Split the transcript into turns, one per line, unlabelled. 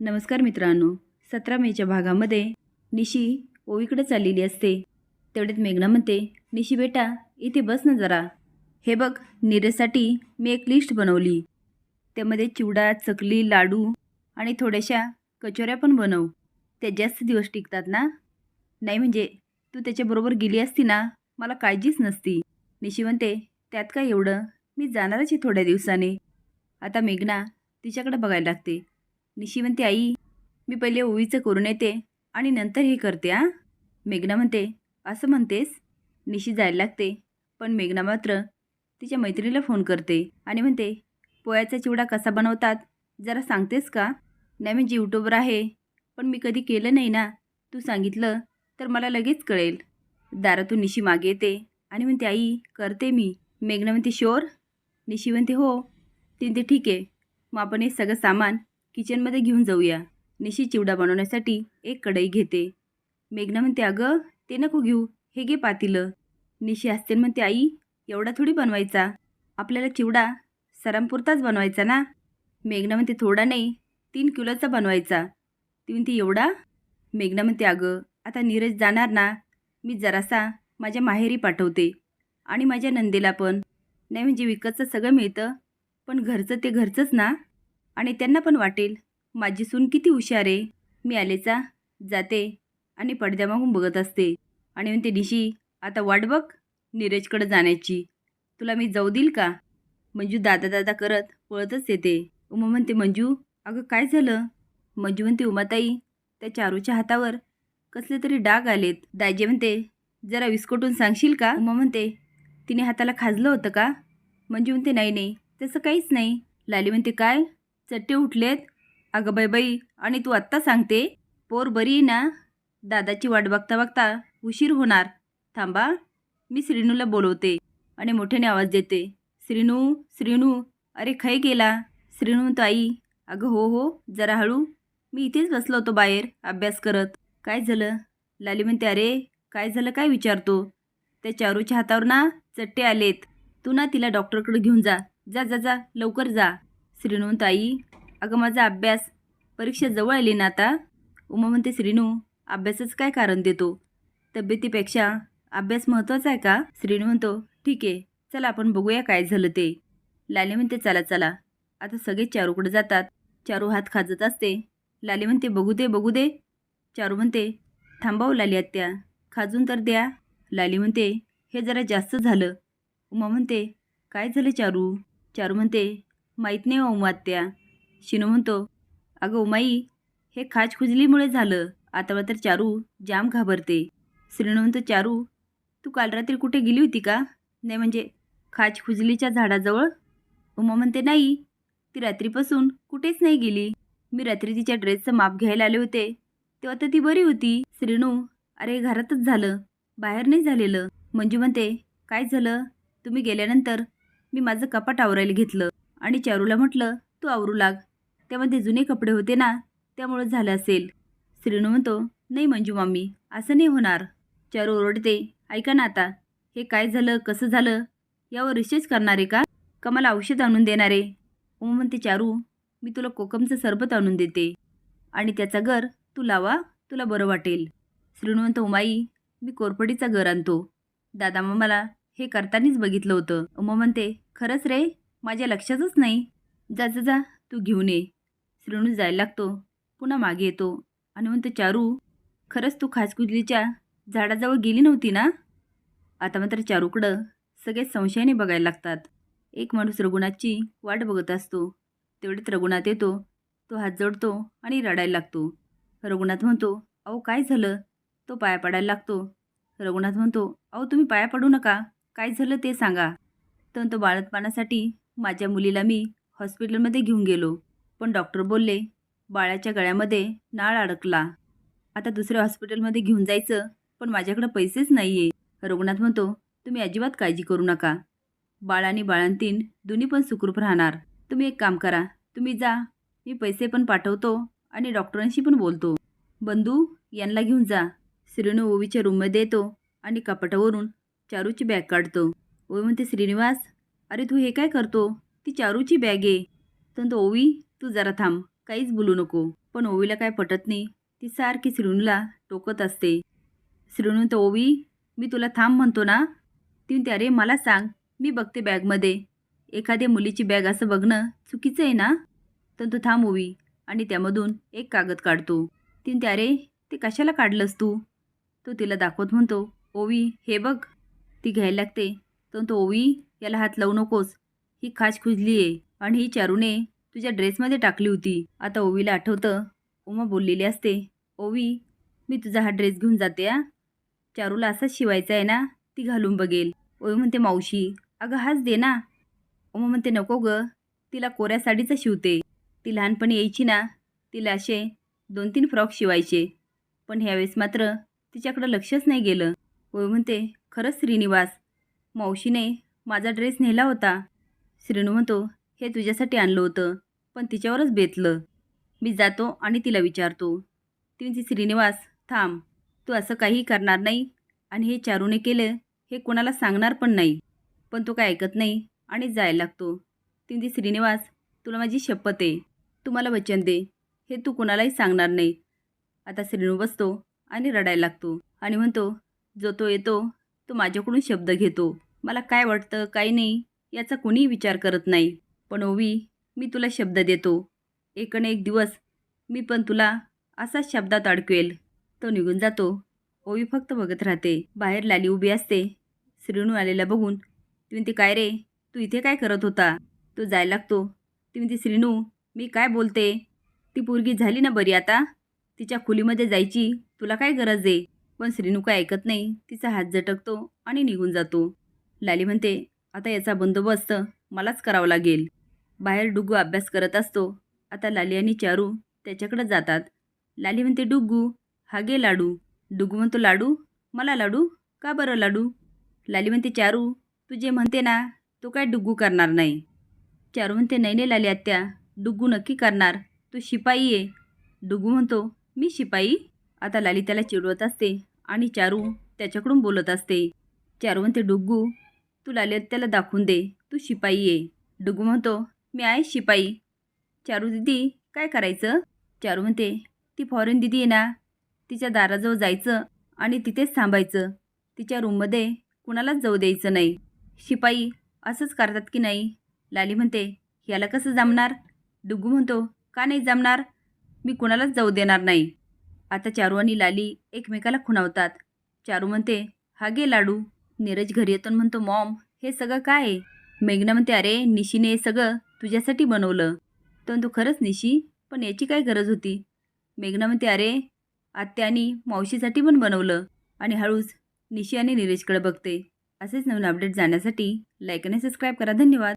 नमस्कार मित्रांनो सतरा मेच्या भागामध्ये निशी ओवीकडे चाललेली असते. तेवढ्यात मेघना म्हणते निशी बेटा इथे बस ना जरा. हे बघ नीरजसाठी मी एक लिस्ट बनवली. त्यामध्ये चिवडा चकली लाडू आणि थोड्याशा कचोऱ्या पण बनव. त्या जास्त दिवस टिकतात ना? नाही म्हणजे तू त्याच्याबरोबर गेली असती ना मला काळजीच नसती. निशी म्हणते त्यात काय एवढं? मी जाणारच आहे थोड्या दिवसाने. आता मेघना तिच्याकडे बघायला लागते. निशी म्हणते आई मी पहिले ओवीचं करून येते आणि नंतर हे करते आ मेघना म्हणते असं म्हणतेस? निशी जायला लागते पण मेघना मात्र तिच्या मैत्रिणीला फोन करते आणि म्हणते पोह्याचा चिवडा कसा बनवतात? जरा सांगतेस का? नाही म्हणजे यूट्यूबवर आहे पण मी कधी केलं नाही ना. तू सांगितलं तर मला लगेच कळेल. दारातून निशी मागे येते आणि म्हणते आई करते मी. मेघना म्हणते शोर निशी म्हणते हो. तिथे ठीक आहे मग आपण हे सगळं सामान किचनमध्ये घेऊन जाऊया. निशी चिवडा बनवण्यासाठी एक कढई घेते. मेघना म्हणते अगं ते नको घेऊ. हे घे पातीलं. निशी हसते म्हणते आई एवढा थोडी बनवायचा? आपल्याला चिवडा सरांपुरताच बनवायचा ना? मेघना म्हणते थोडा नाही तीन किलोचा बनवायचा. ती म्हणते एवढा? मेघना म्हणते अगं आता नीरज जाणार ना मी जरासा माझ्या माहेरी पाठवते आणि माझ्या नंदेला पण. नाही म्हणजे विकतचं सगळं मिळतं पण घरचं ते घरचंच ना? आणि त्यांना पण वाटेल. माझी सून किती हुशार आहे. मी आलेचा जाते आणि पडद्यामागून बघत असते. आणि म्हणते निशी आता वाट बघ नीरजकडं जाण्याची. तुला मी जाऊ देईल का? मंजू दादा दादा करत पळतच येते. उमा म्हणते मंजू अगं काय झालं? मंजू म्हणते उमाताई त्या चारूच्या हातावर कसले तरी डाग आलेत. दाजे म्हणते जरा विस्कोटून सांगशील का? उमा म्हणते तिने हाताला खाजलं होतं का? मंजू म्हणते नाही नाही तसं काहीच नाही. लाली म्हणते काय? चट्टे उठलेत. अगं बाई बाई आणि तू आत्ता सांगते पोर बरी ना? दादाची वाट बघता बघता उशीर होणार. थांबा मी श्रीनूला बोलवते आणि मोठ्याने आवाज देते. श्रीनू श्रीनू अरे खै गेला. श्रीनू ताई आई अगं हो हो जरा हळू. मी इथेच बसलो होतो बाहेर अभ्यास करत. काय झालं? लाली म्हणते अरे काय झालं काय विचारतो? त्या चारूच्या हातावर ना चट्टे आलेत. तू ना तिला डॉक्टरकडे घेऊन जा. जा जा जा लवकर जा. श्रीनू आई अगं माझा अभ्यास परीक्षा जवळ आली ना आता. उमा म्हणते श्रीनू अभ्यासच काय कारण देतो? तब्येतीपेक्षा अभ्यास महत्त्वाचा आहे का? श्रीनू म्हणतो ठीक आहे चला आपण बघूया काय झालं ते. लाली म्हणते चला चला आता सगळे चारूकडे जातात. चारू हात खाजत असते. लाली म्हणते बघू दे बघू दे. चारू म्हणते थांबाव लाली आत्या खाजून तर द्या. लाली म्हणते हे जरा जास्त झालं. उमा म्हणते काय झालं चारू? चारू म्हणते माहीत नाही हो ओमात्या शिनू म्हणतो अगं उमाई हे खाज खुजलीमुळे झालं. आता मात्र चारू जाम घाबरते. श्रीणू म्हणतो चारू तू काल रात्री कुठे गेली होती का? नाही म्हणजे खाज खुजलीच्या झाडाजवळ? उमा म्हणते नाही ती रात्रीपासून कुठेच नाही गेली. मी रात्री तिच्या ड्रेसचं माप घ्यायला आले होते. तेव्हा तर ती बरी होती. श्रीणू अरे घरातच झालं. बाहेर नाही झालेलं. मंजू म्हणते काय झालं? तुम्ही गेल्यानंतर मी माझं कपाट आवरायला घेतलं. आणि चारूला म्हटलं तू आवरू लाग. त्यामध्ये जुने कपडे होते ना त्यामुळं झालं असेल. श्रीणू म्हणतो नाही मंजू मामी असं नाही होणार. चारू ओरडते ऐका ना आता हे काय झालं कसं झालं? यावर रिसर्च करणार आहे का? का मला औषध आणून देणार. आहे म्हणते चारू मी तुला कोकमचं सरबत आणून देते. आणि त्याचा गर तू लावा तुला बरं वाटेल. श्रीणू उमाई मी कोरपडीचा गर आणतो. दादा मामाला मला हे करतानीच बघितलं होतं. उमा म्हणते खरंच रे माझ्या लक्षातच नाही. जा जा जा तू घेऊन ये. श्रेणू जायला लागतो. पुन्हा मागे येतो. आणि म्हणतो चारू खरंच तू खासकुजलीच्या झाडाजवळ गेली नव्हती ना? आता मात्र चारूकडं सगळे संशयाने बघायला लागतात. एक माणूस रघुनाथची वाट बघत असतो. तेवढ्यात रघुनाथ येतो. तो हात जोडतो आणि रडायला लागतो. रघुनाथ म्हणतो अहो काय झालं? तो पाया पडायला लागतो. रघुनाथ म्हणतो अहो तुम्ही पाया पडू नका. काय झालं ते सांगा. तर तो बाळतपणासाठी माझ्या मुलीला मी हॉस्पिटलमध्ये घेऊन गेलो. पण डॉक्टर बोलले बाळाच्या गळ्यामध्ये नाळ अडकला. आता दुसऱ्या हॉस्पिटलमध्ये घेऊन जायचं पण माझ्याकडे पैसेच नाही आहे रघुनाथ म्हणतो तुम्ही अजिबात काळजी करू नका. बाळ आणि बाळंतीन दोन्ही पण सुखरूप राहणार. तुम्ही एक काम करा तुम्ही जा. मी पैसे पण पाठवतो आणि डॉक्टरांशी पण बोलतो. बंधू यांना घेऊन जा. श्रीनू ओवीच्या रूममध्ये येतो आणि कपाटावरून चारूची बॅग काढतो. ओवी म्हणते श्रीनिवास अरे तू हे काय करतो? ती चारूची बॅग आहे. तर तो ओवी तू जरा थांब. काहीच बोलू नको. पण ओवीला काय पटत नाही. ती सारखी श्रीणूला टोकत असते. श्रीणू तर ओवी मी तुला थांब म्हणतो ना? ती म्हणते अरे मला सांग. मी बघते बॅगमध्ये एखाद्या मुलीची बॅग असं बघणं चुकीचं आहे ना? तर तो थांब ओवी. आणि त्यामधून एक कागद काढतो. ती म्हणते अरे ते कशाला काढलंस तू? तो तिला दाखवत म्हणतो ओवी हे बघ. ती घ्यायला लागते. तर तो ओवी याला हात लावू नकोस. ही खाज खुजली आहे आणि ही चारूने तुझ्या ड्रेसमध्ये टाकली होती. आता ओवीला आठवतं. उमा बोललेली असते ओवी मी तुझा हा ड्रेस घेऊन जाते आ चारूला असाच शिवायचा आहे ना ती घालून बघेल. ओवी म्हणते मावशी अगं हाच दे ना. उमा म्हणते नको ग तिला कोऱ्या साडीचा शिवते. ती लहानपणी यायची ना तिला असे दोन तीन फ्रॉक शिवायचे. पण ह्यावेळेस मात्र तिच्याकडं लक्षच नाही गेलं. ओवी म्हणते खरंच श्रीनिवास मावशीने माझा ड्रेस नेला होता. श्रीनू म्हणतो हे तुझ्यासाठी आणलं होतं पण तिच्यावरच बेतलं. मी जातो आणि तिला विचारतो. ती म्हणते श्रीनिवास थांब. तू असं काही करणार नाही आणि हे चारूने केलं हे कोणाला सांगणार पण नाही. पण तो काय ऐकत नाही आणि जायला लागतो. ती म्हणते श्रीनिवास तुला माझी शपथ आहे. तुम्हाला वचन दे. हे तू कोणालाही सांगणार नाही. आता श्रीनू बसतो आणि रडायला लागतो आणि म्हणतो जो तो येतो तो माझ्याकडून शब्द घेतो. मला काय वाटतं काय नाही याचा कोणीही विचार करत नाही. पण ओवी मी तुला शब्द देतो. एक न एक दिवस मी पण तुला असाच शब्दात अडकवेल. तो निघून जातो. ओवी फक्त बघत राहते. बाहेर लाली उभी असते. श्रीनू आलेला बघून ती म्हणते काय रे तू इथे काय करत होता? तो जायला लागतो. ती म्हणते श्रीनू मी काय बोलते? ती पोरगी झाली ना बरी आता? तिच्या खोलीमध्ये जायची तुला काय गरज आहे? पण श्रीनू काय ऐकत नाही. तिचा हात झटकतो आणि निघून जातो. लाली म्हणते आता याचा बंदोबस्त मलाच करावा लागेल. बाहेर डुग्गू अभ्यास करत असतो. आता लाली आणि चारू त्याच्याकडे जातात. लाली म्हणते डुग्गू हा गे लाडू. डुग्गू म्हणतो लाडू? मला लाडू? का बरं लाडू? लाली म्हणते चारू तू जे म्हणते ना तो काय डुग्गू करणार नाही. चारू म्हणते नाही नाही लाली आत्या डुग्गू नक्की करणार. तू शिपाई आहे डुग्गू म्हणतो मी शिपाई? आता लाली त्याला चिडवत असते आणि चारू त्याच्याकडून बोलत असते. चारू म्हणते डुग्गू तू लालत्याला दाखवून दे. तू शिपाई ये. डुग्गू म्हणतो मी आहे शिपाई. चारू दिदी काय करायचं? चारू म्हणते ती फॉरेन दिदी आहे ना. तिच्या दाराजवळ जायचं आणि तिथेच थांबायचं. तिच्या रूममध्ये कुणालाच जाऊ द्यायचं नाही. शिपाई असंच करतात की नाही? लाली म्हणते याला कसं जमणार? डुग्गू म्हणतो का नाही जमणार? मी कुणालाच जाऊ देणार नाही. आता चारू आणि लाली एकमेकाला खुणावतात. चारू म्हणते हा गे लाडू. नीरज घरी येतो म्हणतो मॉम हे सगळं काय आहे? मेघना म्हणते अरे निशीने हे सगळं तुझ्यासाठी बनवलं. तर तू खरंच निशी पण याची काय गरज होती? मेघना म्हणते अरे आत्यानी मावशीसाठी पण बनवलं आणि हळूच निशी आणि नीरजकडे बघते. असेच नवीन अपडेट जाण्यासाठी लाईक आणि सबस्क्राईब करा. धन्यवाद.